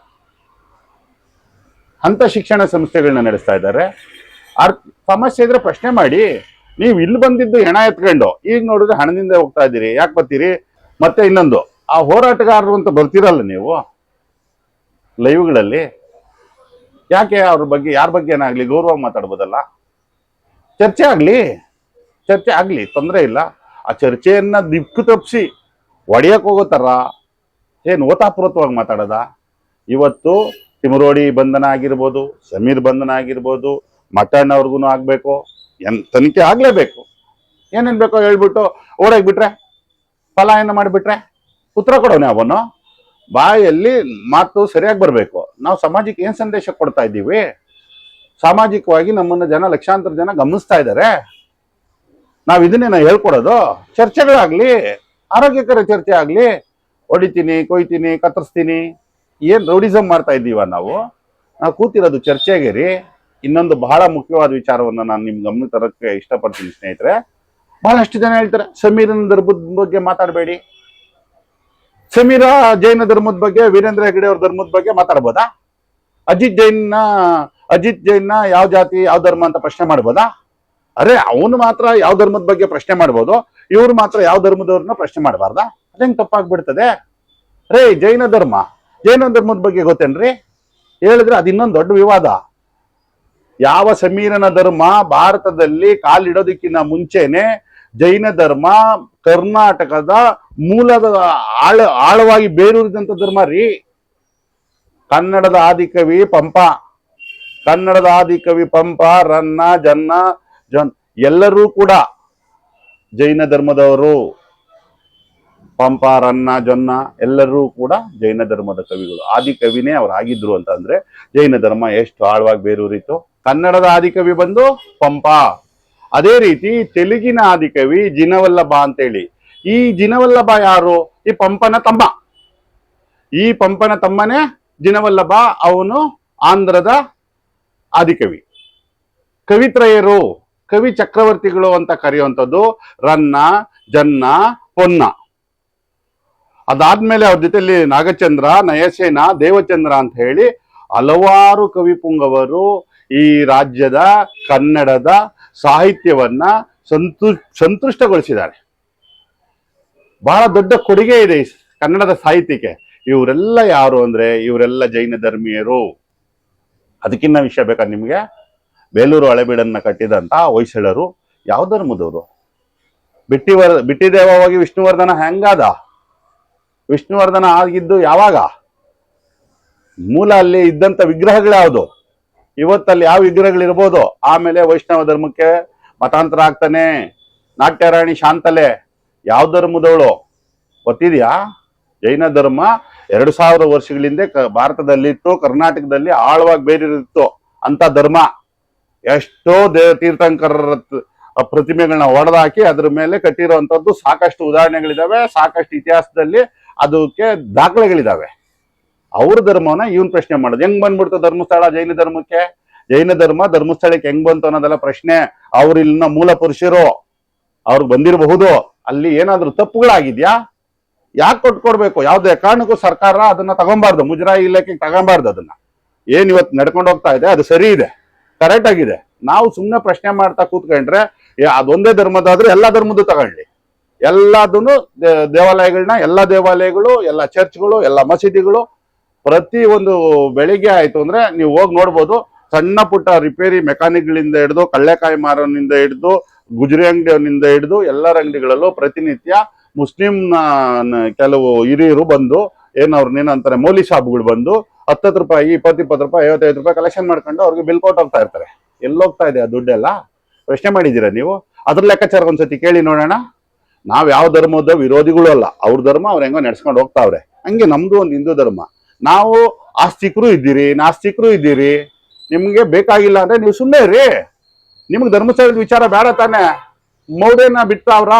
ಅಂತ ಶಿಕ್ಷಣ ಸಂಸ್ಥೆಗಳನ್ನ ನಡೆಸ್ತಾ ಇದ್ದಾರೆ. ಅರ್, ಸಮಸ್ಯೆ ಇದ್ರೆ ಪ್ರಶ್ನೆ ಮಾಡಿ, ನೀವು ಇಲ್ಲಿ ಬಂದಿದ್ದು ಹೆಣ ಎತ್ಕೊಂಡು, ಈಗ ನೋಡಿದ್ರೆ ಹಣದಿಂದ ಹೋಗ್ತಾ ಇದ್ದೀರಿ, ಯಾಕೆ ಬರ್ತೀರಿ? ಮತ್ತೆ ಇನ್ನೊಂದು, ಆ ಹೋರಾಟಗಾರರು ಅಂತ ಬರ್ತೀರಲ್ಲ ನೀವು? ಲೈವ್ಗಳಲ್ಲಿ. ಯಾಕೆ ಅವ್ರ ಬಗ್ಗೆ, ಯಾರ ಬಗ್ಗೆ ಏನಾಗಲಿ, ಗೌರವ ಮಾತಾಡ್ಬೋದಲ್ಲ? ಚರ್ಚೆ ಆಗಲಿ ಚರ್ಚೆ ಆಗಲಿ, ತೊಂದರೆ ಇಲ್ಲ. ಆ ಚರ್ಚೆಯನ್ನು ದಿಕ್ಕು ತಪ್ಪಿಸಿ ಒಡೆಯಕ್ ಹೋಗೋ ಥರ ಏನು ಮಾತಾಡದ ಮಾತಾಡೋದ? ಇವತ್ತು ತಿಮರೋಡಿ ಬಂಧನ ಆಗಿರ್ಬೋದು, ಸಮೀರ್ ಬಂಧನ ಆಗಿರ್ಬೋದು, ಮಟನ್ ಅವ್ರಿಗೂ ಆಗ್ಬೇಕು, ಎನ್ ತನಿಖೆ ಆಗ್ಲೇಬೇಕು. ಏನೇನ್ ಬೇಕೋ ಹೇಳ್ಬಿಟ್ಟು ಓಡಾಗಿ ಬಿಟ್ರೆ, ಪಲಾಯನ ಮಾಡಿಬಿಟ್ರೆ, ಉತ್ತರ ಕೊಡೋಣ ಅವನು. ಬಾಯಲ್ಲಿ ಮಾತು ಸರಿಯಾಗಿ ಬರಬೇಕು. ನಾವು ಸಮಾಜಕ್ಕೆ ಏನ್ ಸಂದೇಶ ಕೊಡ್ತಾ ಇದ್ದೀವಿ? ಸಾಮಾಜಿಕವಾಗಿ ನಮ್ಮನ್ನ ಜನ, ಲಕ್ಷಾಂತರ ಜನ ಗಮನಿಸ್ತಾ ಇದ್ದಾರೆ ನಾವು ಇದನ್ನೇ ನಾವು ಹೇಳ್ಕೊಡೋದು? ಚರ್ಚೆಗಳಾಗ್ಲಿ. ಆರೋಗ್ಯಕರ ಚರ್ಚೆ ಆಗ್ಲಿ, ಹೊಡಿತೀನಿ, ಕೊಯ್ತೀನಿ, ಕತ್ತರಿಸ್ತೀನಿ, ಏನ್ ರೌಡಿಸಮ್ ಮಾಡ್ತಾ ಇದ್ದೀವ ನಾವು? ನಾವು ಕೂತಿರೋದು ಚರ್ಚೆಗೆ ರೀ ಇನ್ನೊಂದು ಬಹಳ ಮುಖ್ಯವಾದ ವಿಚಾರವನ್ನ ನಾನು ನಿಮ್ ಗಮನ ತರಕ್ಕೆ ಇಷ್ಟಪಡ್ತೀನಿ ಸ್ನೇಹಿತರೆ. ಬಹಳಷ್ಟು ಜನ ಹೇಳ್ತಾರೆ ಸಮೀರನ ಧರ್ಮದ ಬಗ್ಗೆ ಮಾತಾಡಬೇಡಿ. ಸಮೀರ ಜೈನ ಧರ್ಮದ ಬಗ್ಗೆ, ವೀರೇಂದ್ರ ಹೆಗಡೆ ಅವ್ರ ಧರ್ಮದ ಬಗ್ಗೆ ಮಾತಾಡ್ಬೋದಾ? ಅಜಿತ್ ಜೈನ್ನ ಅಜಿತ್ ಜೈನ್ನ ಯಾವ ಜಾತಿ, ಯಾವ ಧರ್ಮ ಅಂತ ಪ್ರಶ್ನೆ ಮಾಡ್ಬೋದಾ? ಅರೆ, ಅವನು ಮಾತ್ರ ಯಾವ ಧರ್ಮದ ಬಗ್ಗೆ ಪ್ರಶ್ನೆ ಮಾಡ್ಬೋದು. ಇವ್ರು ಮಾತ್ರ ಯಾವ ಧರ್ಮದವ್ರನ್ನ ಪ್ರಶ್ನೆ ಮಾಡಬಾರ್ದ? ಅದಂಗೆ ತಪ್ಪಾಗ್ಬಿಡ್ತದೆ. ರೇ, ಜೈನ ಧರ್ಮ. ಜೈನ ಧರ್ಮದ ಬಗ್ಗೆ ಗೊತ್ತೇನ್ರಿ? ಹೇಳಿದ್ರೆ ಅದಿನ್ನೊಂದು ದೊಡ್ಡ ವಿವಾದ. ಯಾವ ಸಮೀರನ ಧರ್ಮ ಭಾರತದಲ್ಲಿ ಕಾಲಿಡೋದಕ್ಕಿಂತ ಮುಂಚೆನೆ ಜೈನ ಧರ್ಮ ಕರ್ನಾಟಕದ ಮೂಲದ ಆಳ, ಆಳವಾಗಿ ಬೇರೂರಿದಂತ ಧರ್ಮ ರೀ. ಕನ್ನಡದ ಆದಿಕವಿ ಪಂಪ. ಕನ್ನಡದ ಆದಿಕವಿ ಪಂಪ, ರನ್ನ, ಜನ್ನ, ಜನ್ ಎಲ್ಲರೂ ಕೂಡ ಜೈನ ಧರ್ಮದವರು ಪಂಪ ರನ್ನ ಜೊನ್ನ ಎಲ್ಲರೂ ಕೂಡ ಜೈನ ಧರ್ಮದ ಕವಿಗಳು. ಆದಿ ಕವಿನೇ ಅವ್ರು ಆಗಿದ್ರು ಅಂತಂದ್ರೆ ಜೈನ ಧರ್ಮ ಎಷ್ಟು ಆಳವಾಗಿ ಬೇರೂರಿತು ಕನ್ನಡದ ಆದಿಕವಿ ಬಂದು ಪಂಪ. ಅದೇ ರೀತಿ ತೆಲುಗಿನ ಆದಿಕವಿ ಜಿನವಲ್ಲಭ ಅಂತೇಳಿ. ಈ ಜಿನವಲ್ಲಭ ಯಾರು? ಈ ಪಂಪನ ತಮ್ಮ. ಈ ಪಂಪನ ತಮ್ಮನೇ ಜಿನವಲ್ಲಭ, ಅವನು ಆಂಧ್ರದ ಆದಿಕವಿ ಕವಿತ್ರಯರು. ಕವಿ ಚಕ್ರವರ್ತಿಗಳು ಅಂತ ಕರೆಯುವಂಥದ್ದು ರನ್ನ, ಜನ್ನ, ಪೊನ್ನ. ಅದಾದ್ಮೇಲೆ ಅವ್ರ ಜೊತೆಯಲ್ಲಿ ನಾಗಚಂದ್ರ, ನಯಸೇನ, ದೇವಚಂದ್ರ ಅಂತ ಹೇಳಿ ಹಲವಾರು ಕವಿ ಪುಂಗವರು ಈ ರಾಜ್ಯದ, ಕನ್ನಡದ ಸಾಹಿತ್ಯವನ್ನ ಸಂತು, ಸಂತುಷ್ಟಗೊಳಿಸಿದ್ದಾರೆ. ಬಹಳ ದೊಡ್ಡ ಕೊಡುಗೆ ಇದೆ ಕನ್ನಡದ ಸಾಹಿತ್ಯಕ್ಕೆ. ಇವರೆಲ್ಲ ಯಾರು ಅಂದ್ರೆ ಇವರೆಲ್ಲ ಜೈನ ಧರ್ಮೀಯರು. ಅದಕ್ಕಿನ್ನ ವಿಷಯ ಬೇಕಾ ನಿಮ್ಗೆ? ಬೇಲೂರು ಹಳೆಬೀಡನ್ನ ಕಟ್ಟಿದಂತ ಹೊಯ್ಸಳರು ಯಾವ ಧರ್ಮದವರು? ಬಿಟ್ಟಿವರ್, ಬಿಟ್ಟಿದೇವವಾಗಿ ವಿಷ್ಣುವರ್ಧನ ಹೆಂಗಾದ? ವಿಷ್ಣುವರ್ಧನ ಆಗಿದ್ದು ಯಾವಾಗ? ಮೂಲ ಅಲ್ಲಿ ಇದ್ದಂತ ವಿಗ್ರಹಗಳು ಯಾವುದು ಇವತ್ತಲ್ಲಿ ಯಾವ ವಿಗ್ರಹಗಳಿರ್ಬೋದು? ಆಮೇಲೆ ವೈಷ್ಣವ ಧರ್ಮಕ್ಕೆ ಮತಾಂತರ ಆಗ್ತಾನೆ. ನಾಟ್ಯರಾಣಿ ಶಾಂತಲೆ, ಯಾವ ಧರ್ಮದವಳು? ಗೊತ್ತಿದ್ಯಾ? ಜೈನ ಧರ್ಮ ಎರಡು ಸಾವಿರ ವರ್ಷಗಳಿಂದ ಭಾರತದಲ್ಲಿತ್ತು, ಕರ್ನಾಟಕದಲ್ಲಿ ಆಳವಾಗಿ ಬೇರಿರುತ್ತು ಅಂತ ಧರ್ಮ. ಎಷ್ಟೋ ದೇವ ತೀರ್ಥಂಕರ ಪ್ರತಿಮೆಗಳನ್ನ ಹೊಡೆದಾಕಿ ಅದ್ರ ಮೇಲೆ ಕಟ್ಟಿರುವಂತದ್ದು ಸಾಕಷ್ಟು ಉದಾಹರಣೆಗಳಿದಾವೆ, ಸಾಕಷ್ಟು ಇತಿಹಾಸದಲ್ಲಿ ಅದಕ್ಕೆ ದಾಖಲೆಗಳಿದಾವೆ. ಅವ್ರ ಧರ್ಮವನ್ನ ಇವನ್ ಪ್ರಶ್ನೆ ಮಾಡೋದು. ಹೆಂಗ್ ಬಂದ್ಬಿಡ್ತು ಧರ್ಮಸ್ಥಳ, ಜೈನ ಧರ್ಮಕ್ಕೆ? ಜೈನ ಧರ್ಮ ಧರ್ಮಸ್ಥಳಕ್ಕೆ ಹೆಂಗ್ ಬಂತು ಅನ್ನೋದೆಲ್ಲ ಪ್ರಶ್ನೆ. ಅವ್ರು ಇಲ್ಲಿನ ಮೂಲ ಪುರುಷರು. ಅವ್ರು ಬಂದಿರಬಹುದು. ಅಲ್ಲಿ ಏನಾದ್ರೂ ತಪ್ಪುಗಳಾಗಿದ್ಯಾ? ಯಾಕೆ ಕೊಟ್ಕೊಡ್ಬೇಕು? ಯಾವುದೇ ಕಾರಣಕ್ಕೂ ಸರ್ಕಾರ ಅದನ್ನ ತಗೊಂಬಾರ್ದು. ಮುಜರಾಯಿ ಇಲಾಖೆಗೆ ತಗೊಂಬಾರ್ದು ಅದನ್ನ. ಏನ್ ಇವತ್ತು ನಡ್ಕೊಂಡು ಹೋಗ್ತಾ ಇದೆ? ಅದು ಸರಿ ಇದೆ. ಕರೆಕ್ಟ್ ಆಗಿದೆ. ನಾವು ಸುಮ್ಮನೆ ಪ್ರಶ್ನೆ ಮಾಡ್ತಾ ಕೂತ್ಕೊಂಡ್ರೆ ಅದೊಂದೇ ಧರ್ಮದಾದ್ರೆ ಎಲ್ಲ ಧರ್ಮದ್ದು ತಗೊಳ್ಳಿ. ಎಲ್ಲದನ್ನು ದೇವಾಲಯಗಳನ್ನ ಎಲ್ಲ ದೇವಾಲಯಗಳು, ಎಲ್ಲ ಚರ್ಚ್ಗಳು, ಎಲ್ಲ ಮಸೀದಿಗಳು, ಪ್ರತಿ ಒಂದು ಬೆಳಿಗ್ಗೆ ಆಯ್ತು ಅಂದ್ರೆ ನೀವು ಹೋಗಿ ನೋಡ್ಬೋದು. ಸಣ್ಣ ಪುಟ್ಟ ರಿಪೇರಿ ಮೆಕ್ಯಾನಿಕ್ಗಳಿಂದ ಹಿಡಿದು, ಕಳ್ಳೆಕಾಯಿ ಮಾರೋನಿಂದ ಹಿಡಿದು, ಗುಜರಿ ಅಂಗಡಿಯವನಿಂದ ಹಿಡಿದು, ಎಲ್ಲರ ಅಂಗಡಿಗಳಲ್ಲೂ ಪ್ರತಿನಿತ್ಯ ಮುಸ್ಲಿಂನ ಕೆಲವು ಹಿರಿಯರು ಬಂದು ಏನು ಅವ್ರನ್ನ ಅಂತಾರೆ ಮೌಲಿ ಶಾಪ್ಗಳು ಬಂದು ಹತ್ತತ್ತು ರೂಪಾಯಿ, ಇಪ್ಪತ್ತು ಇಪ್ಪತ್ತು ರೂಪಾಯಿ ಐವತ್ತೈದು ರೂಪಾಯಿ ಕಲೆಕ್ಷನ್ ಮಾಡ್ಕೊಂಡು ಅವ್ರಿಗೆ ಬಿಲ್ ಕೊಟ್ಟು ಹೋಗ್ತಾ ಇರ್ತಾರೆ. ಎಲ್ಲೋಗ್ತಾ ಇದೆ ಆ ದುಡ್ಡೆಲ್ಲ? ಪ್ರಶ್ನೆ ಮಾಡಿದ್ದೀರಾ ನೀವು? ಅದ್ರ ಲೆಕ್ಕಾಚಾರ ಒಂದ್ಸತಿ ಕೇಳಿ ನೋಡೋಣ. ನಾವು ಯಾವ ಧರ್ಮದ ವಿರೋಧಿಗಳು ಅಲ್ಲ. ಅವ್ರ ಧರ್ಮ ಅವ್ರ ಹೆಂಗೋ ನಡ್ಸ್ಕೊಂಡು ಹೋಗ್ತಾವ್ರೆ. ಹಂಗೆ ನಮ್ದು ಒಂದು ಹಿಂದೂ ಧರ್ಮ. ನಾವು ಆಸ್ತಿಕರು ಇದ್ದೀರಿ, ನಾಸ್ತಿಕರು ಇದ್ದೀರಿ. ನಿಮ್ಗೆ ಬೇಕಾಗಿಲ್ಲ ಅಂದ್ರೆ ನೀವು ಸುಮ್ಮನೆ ರೀ ನಿಮ್ಗೆ ಧರ್ಮಸ್ಥಳದ ವಿಚಾರ ಬೇಡ ತಾನೆ. ಮೌಢ್ಯನ ಬಿಟ್ಟು ಅವ್ರ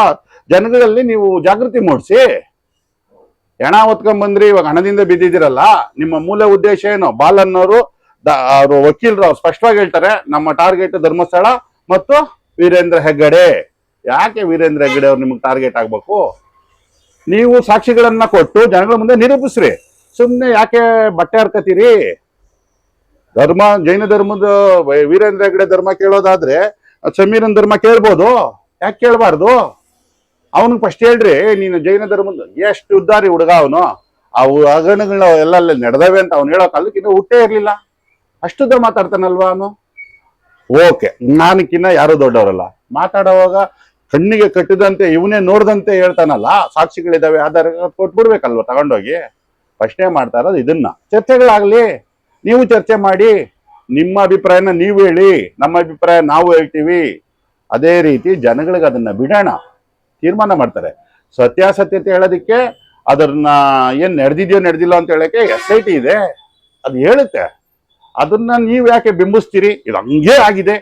ಜನಗಳಲ್ಲಿ ನೀವು ಜಾಗೃತಿ ಮೂಡಿಸಿ. ಹೆಣ ಹೊತ್ಕೊಂಡ್ ಇವಾಗ ಹಣದಿಂದ ಬಿದ್ದಿದ್ದೀರಲ್ಲ, ನಿಮ್ಮ ಮೂಲ ಉದ್ದೇಶ ಏನು? ಬಾಲನ್ನವರು ಅವರು ವಕೀಲರು ಅವ್ರು ಸ್ಪಷ್ಟವಾಗಿ ಹೇಳ್ತಾರೆ, ನಮ್ಮ ಟಾರ್ಗೆಟ್ ಧರ್ಮಸ್ಥಳ ಮತ್ತು ವೀರೇಂದ್ರ ಹೆಗ್ಗಡೆ. ಯಾಕೆ ವೀರೇಂದ್ರ ಹೆಗ್ಗಡೆ ಅವ್ರು ನಿಮ್ಗೆ ಟಾರ್ಗೆಟ್ ಆಗ್ಬೇಕು? ನೀವು ಸಾಕ್ಷಿಗಳನ್ನ ಕೊಟ್ಟು ಜನಗಳ ಮುಂದೆ ನಿರೂಪಿಸ್ರಿ. ಸುಮ್ಮನೆ ಯಾಕೆ ಬಟ್ಟೆ ಹರ್ಕತೀರಿ ಧರ್ಮ, ಜೈನ ಧರ್ಮದ, ವೀರೇಂದ್ರ ಹೆಗ್ಗಡೆ ಧರ್ಮ ಕೇಳೋದಾದ್ರೆ, ಸಮೀರನ್ ಧರ್ಮ ಕೇಳ್ಬೋದು. ಯಾಕೆ ಕೇಳಬಾರ್ದು? ಅವನಿಗೆ ಫಸ್ಟ್ ಹೇಳ್ರಿ ನೀನು ಜೈನ ಧರ್ಮದ ಎಷ್ಟು ಉದ್ದಾರಿ ಹುಡುಗ ಅವನು. ಅವು ಹಗರಣಗಳನ್ನ ಎಲ್ಲ ನಡೆದವೆ ಅಂತ ಅವ್ನು ಹೇಳೋ ಕಾಲಕ್ಕೆ ಹುಟ್ಟೇ ಇರ್ಲಿಲ್ಲ. ಅಷ್ಟುದ್ದ ಮಾತಾಡ್ತಾನಲ್ವಾ ಅವನು? ಓಕೆ, ನಾನಕ್ಕಿನ್ನ ಯಾರು ದೊಡ್ಡವರಲ್ಲ. ಮಾತಾಡುವಾಗ ಕಣ್ಣಿಗೆ ಕಟ್ಟಿದಂತೆ, ಇವನೇ ನೋಡ್ದಂತೆ ಹೇಳ್ತಾನಲ್ಲ, ಸಾಕ್ಷಿಗಳಿದಾವೆ, ಆಧಾರ ಕೊಟ್ಬಿಡ್ಬೇಕಲ್ವ ತಗೊಂಡೋಗಿ? ಪ್ರಶ್ನೆ ಮಾಡ್ತಾ ಇರೋದು ಇದನ್ನ. ಚರ್ಚೆಗಳಾಗ್ಲಿ, ನೀವು ಚರ್ಚೆ ಮಾಡಿ, ನಿಮ್ಮ ಅಭಿಪ್ರಾಯನ ನೀವು ಹೇಳಿ, ನಮ್ಮ ಅಭಿಪ್ರಾಯ ನಾವು ಹೇಳ್ತೀವಿ. ಅದೇ ರೀತಿ ಜನಗಳಿಗೆ ಅದನ್ನ ಬಿಡೋಣ. ತೀರ್ಮಾನ ಮಾಡ್ತಾರೆ. ಸತ್ಯಾಸತ್ಯತೆ ಹೇಳೋದಕ್ಕೆ ಅದನ್ನ ಏನು ನಡೆದಿದೆಯೋ ನಡೆದಿಲ್ಲ ಅಂತ ಹೇಳಕ್ಕೆ ಎಸ್ ಐ ಟಿ ಇದೆ. ಅದು ಹೇಳುತ್ತೆ. ಅದನ್ನ ನೀವು ಯಾಕೆ ಬಿಂಬಿಸ್ತೀರಿ? ಇದು ಹಂಗೆ ಆಗಿದೆ.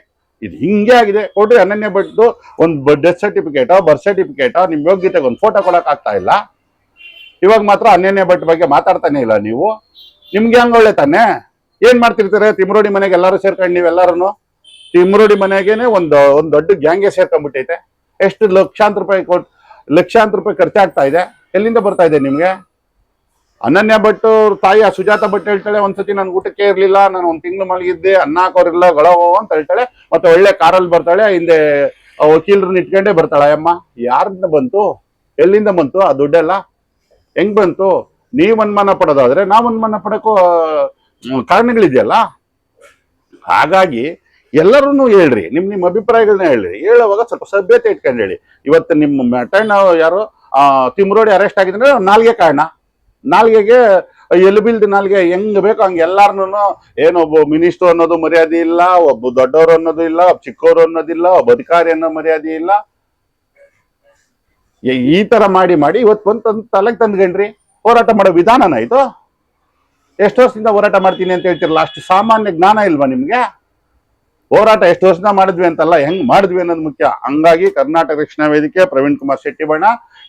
ಇದು ಹಿಂಗೆ ಆಗಿದೆ. ಕೊಡ್ರಿ ಅನನ್ಯ ಬಟ್ಟು ಒಂದು ಡೆತ್ ಸರ್ಟಿಫಿಕೇಟೋ ಬರ್ತ್ ಸರ್ಟಿಫಿಕೇಟೋ ನಿಮ್ಮ ಯೋಗ್ಯತೆಗೆ ಒಂದು ಫೋಟೋ ಕೊಡಕ್ ಆಗ್ತಾ ಇಲ್ಲ. ಇವಾಗ ಮಾತ್ರ ಅನನ್ಯ ಭಟ್ ಬಗ್ಗೆ ಮಾತಾಡ್ತಾನೆ ಇಲ್ಲ ನೀವು. ನಿಮ್ಗೆ ಹಂಗ ಒಳ್ಳೆ ತಾನೆ? ಏನ್ ಮಾಡ್ತಿರ್ತಾರೆ? ತಿಮ್ರೋಡಿ ಮನೆಗೆ ಎಲ್ಲರೂ ಸೇರ್ಕೊಂಡು ನೀವೆಲ್ಲರೂ ತಿಮ್ರೋಡಿ ಮನೆಗೇನೆ ಒಂದು ಒಂದು ದೊಡ್ಡ ಗ್ಯಾಂಗೆ ಸೇರ್ಕೊಂಡ್ಬಿಟ್ಟೈತೆ. ಎಷ್ಟು ಲಕ್ಷಾಂತರ ರೂಪಾಯಿ ಕೊಟ್ ಲಕ್ಷಾಂತರ ರೂಪಾಯಿ ಖರ್ಚಾಗ್ತಾ ಇದೆ. ಎಲ್ಲಿಂದ ಬರ್ತಾ ಇದೆ ನಿಮಗೆ? ಅನನ್ಯ ಭಟ್ ಅವ್ರ ತಾಯಿ ಸುಜಾತ ಭಟ್ ಹೇಳ್ತಾಳೆ, ಒಂದ್ಸತಿ ನನ್ ಊಟಕ್ಕೆ ಇರ್ಲಿಲ್ಲ, ನಾನು ಒಂದ್ ತಿಂಗಳು ಮಲಗಿದ್ದೆ, ಅನ್ನ ಹಾಕೋರಿಲ್ಲ ಗಳೋ ಅಂತ ಹೇಳ್ತಾಳೆ. ಮತ್ತೆ ಒಳ್ಳೆ ಕಾರಲ್ಲಿ ಬರ್ತಾಳೆ, ಹಿಂದೆ ವಕೀಲರನ್ನ ಇಟ್ಕೊಂಡೇ ಬರ್ತಾಳೆ. ಅಮ್ಮ ಯಾರಿಂದ ಬಂತು? ಎಲ್ಲಿಂದ ಬಂತು? ಆ ದುಡ್ಡೆಲ್ಲ? ಹೆಂಗ್ ಬಂತು? ನೀವ್ ಅನುಮಾನ ಪಡೋದಾದ್ರೆ ನಾವ್ ಅನುಮಾನ ಪಡಕ್ಕೂ ಕಾರಣಗಳಿದೆಯಲ್ಲ? ಹಾಗಾಗಿ ಎಲ್ಲರೂ ಹೇಳ್ರಿ, ನಿಮ್ ನಿಮ್ ಅಭಿಪ್ರಾಯಗಳನ್ನ ಹೇಳ್ರಿ. ಹೇಳುವಾಗ ಸ್ವಲ್ಪ ಸಭ್ಯತೆ ಇಟ್ಕೊಂಡು ಹೇಳಿ ಇವತ್ತು ನಿಮ್ಮ ಮೆಟಣ್ಣ ಯಾರು ತಿಮ್ರೋಡಿ ಅರೆಸ್ಟ್ ಆಗಿದ್ರೆ ನಾಲ್ಗೆ ಕಾರಣ. ನಾಲ್ಗೆಗೆ ಎಲ್ಬಿಲ್ದ ನಾಲ್ಗೆ ಹೆಂಗ್ ಬೇಕೋ ಹಂಗೆ ಎಲ್ಲಾರನು ಏನೊಬ್ಬ ಮಿನಿಸ್ಟರ್ ಅನ್ನೋದು ಮರ್ಯಾದೆ ಇಲ್ಲ, ಒಬ್ಬ ದೊಡ್ಡವರು ಅನ್ನೋದು ಇಲ್ಲ, ಒಬ್ಬ ಚಿಕ್ಕವರು ಅನ್ನೋದಿಲ್ಲ ಒಬ್ಬ ಅಧಿಕಾರಿ ಅನ್ನೋ ಮರ್ಯಾದೆ ಇಲ್ಲ. ಈ- ಈ ತರ ಮಾಡಿ ಮಾಡಿ ಇವತ್ತು ಬಂದು ತಂದು ತಲೆಗೆ ತಂದ್ಕೊಂಡ್ರಿ. ಹೋರಾಟ ಮಾಡೋ ವಿಧಾನನ ಇದು? ಎಷ್ಟು ವರ್ಷದಿಂದ ಹೋರಾಟ ಮಾಡ್ತೀನಿ ಅಂತ ಹೇಳ್ತಿರಲ್ಲ ಅಷ್ಟು ಸಾಮಾನ್ಯ ಜ್ಞಾನ ಇಲ್ವಾ ನಿಮ್ಗೆ? ಹೋರಾಟ ಎಷ್ಟು ವರ್ಷದ ಮಾಡಿದ್ವಿ ಅಂತಲ್ಲ, ಹೆಂಗ್ ಮಾಡಿದ್ವಿ ಅನ್ನೋದು ಮುಖ್ಯ. ಹಂಗಾಗಿ ಕರ್ನಾಟಕ ರಕ್ಷಣಾ ವೇದಿಕೆ ಪ್ರವೀಣ್ ಕುಮಾರ್ ಶೆಟ್ಟಿ ಬಣ್ಣ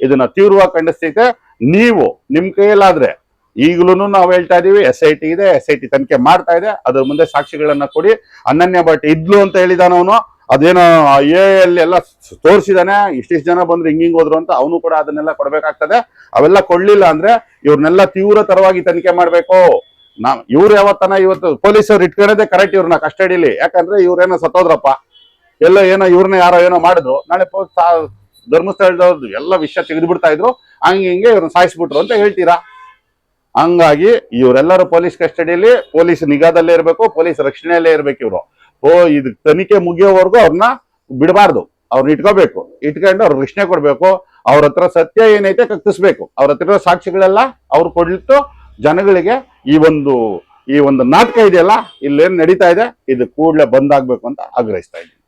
ಇದನ್ನ ತೀವ್ರವಾಗಿ ಖಂಡಿಸ್ತೈತೆ ನೀವು ನಿಮ್ ಕೈಯಲ್ಲಾದ್ರೆ ಈಗಲೂ ನಾವು ಹೇಳ್ತಾ ಇದೀವಿ ಎಸ್ ಐ ಟಿ ಇದೆ ಎಸ್ ಐ ಟಿ ತನಿಖೆ ಮಾಡ್ತಾ ಇದೆ, ಅದ್ರ ಮುಂದೆ ಸಾಕ್ಷಿಗಳನ್ನ ಕೊಡಿ. ಅನನ್ಯ ಭಟ್ ಇದ್ಲು ಅಂತ ಹೇಳಿದಾನ ಅವನು. ಅದೇನೋ ಎ ಎಲ್ಲ ತೋರಿಸಿದಾನೆ. ಇಷ್ಟಿಷ್ಟು ಜನ ಬಂದ್ರೆ ಹಿಂಗಿಂಗ್ ಹಿಂಗ್ ಹೋದ್ರು ಅಂತ ಅವನು ಕೂಡ ಅದನ್ನೆಲ್ಲ ಕೊಡ್ಬೇಕಾಗ್ತದೆ. ಅವೆಲ್ಲ ಕೊಡ್ಲಿಲ್ಲ ಅಂದ್ರೆ ಇವ್ರನ್ನೆಲ್ಲ ತೀವ್ರ ತರವಾಗಿ ತನಿಖೆ ಮಾಡ್ಬೇಕು. ನಾ ಇವ್ರು ಯಾವತ್ತನ ಇವತ್ತು ಪೊಲೀಸರು ಇಟ್ಕೊಳ್ಳೋದೇ ಕರೆಕ್ಟ್ ಇವ್ರನ್ನ ಕಸ್ಟಡಿಲಿ ಯಾಕಂದ್ರೆ ಇವ್ರೇನೋ ಸತ್ತೋದ್ರಪ್ಪ. ಎಲ್ಲ ಏನೋ ಇವ್ರನ್ನ ಯಾರೋ ಏನೋ ಮಾಡಿದ್ರು. ನಾಳೆ ಪೊಲೀಸ್ ಧರ್ಮಸ್ಥಳದವ್ರದ್ದು ಎಲ್ಲ ವಿಷಯ ತೆಗೆದು ಬಿಡ್ತಾ ಇದ್ರು. ಹಂಗೆ ಹಿಂಗೆ ಇವ್ರನ್ನ ಸಾಯಿಸ್ಬಿಟ್ರು ಅಂತ ಹೇಳ್ತೀರಾ? ಹಂಗಾಗಿ ಇವರೆಲ್ಲರೂ ಪೊಲೀಸ್ ಕಸ್ಟಡಿಯಲ್ಲಿ ಪೊಲೀಸ್ ನಿಗಾದಲ್ಲೇ ಇರಬೇಕು ಪೊಲೀಸ್ ರಕ್ಷಣೆಯಲ್ಲೇ ಇರ್ಬೇಕು ಇವರು. ಓ ಇದು ತನಿಖೆ ಮುಗಿಯೋವರೆಗೂ ಅವ್ರನ್ನ ಬಿಡಬಾರ್ದು. ಅವ್ರನ್ನ ಇಟ್ಕೋಬೇಕು. ಇಟ್ಕೊಂಡು ಅವ್ರ ರಕ್ಷಣೆ ಕೊಡಬೇಕು. ಅವ್ರ ಹತ್ರ ಸತ್ಯ ಏನೈತೆ ಕಕ್ಕಿಸ್ಬೇಕು ಅವ್ರ ಹತ್ರ ಸಾಕ್ಷಿಗಳೆಲ್ಲ ಅವ್ರು ಕೊಡ್ಲಿಟ್ಟು ಜನಗಳಿಗೆ ಈ ಒಂದು ಈ ಒಂದು ನಾಟಕ ಇದೆಯಲ್ಲ, ಇಲ್ಲೇನು ನಡೀತಾ ಇದೆ, ಇದು ಕೂಡಲೇ ಬಂದಾಗ್ಬೇಕು ಅಂತ ಆಗ್ರಹಿಸ್ತಾ ಇದ್ದೀನಿ.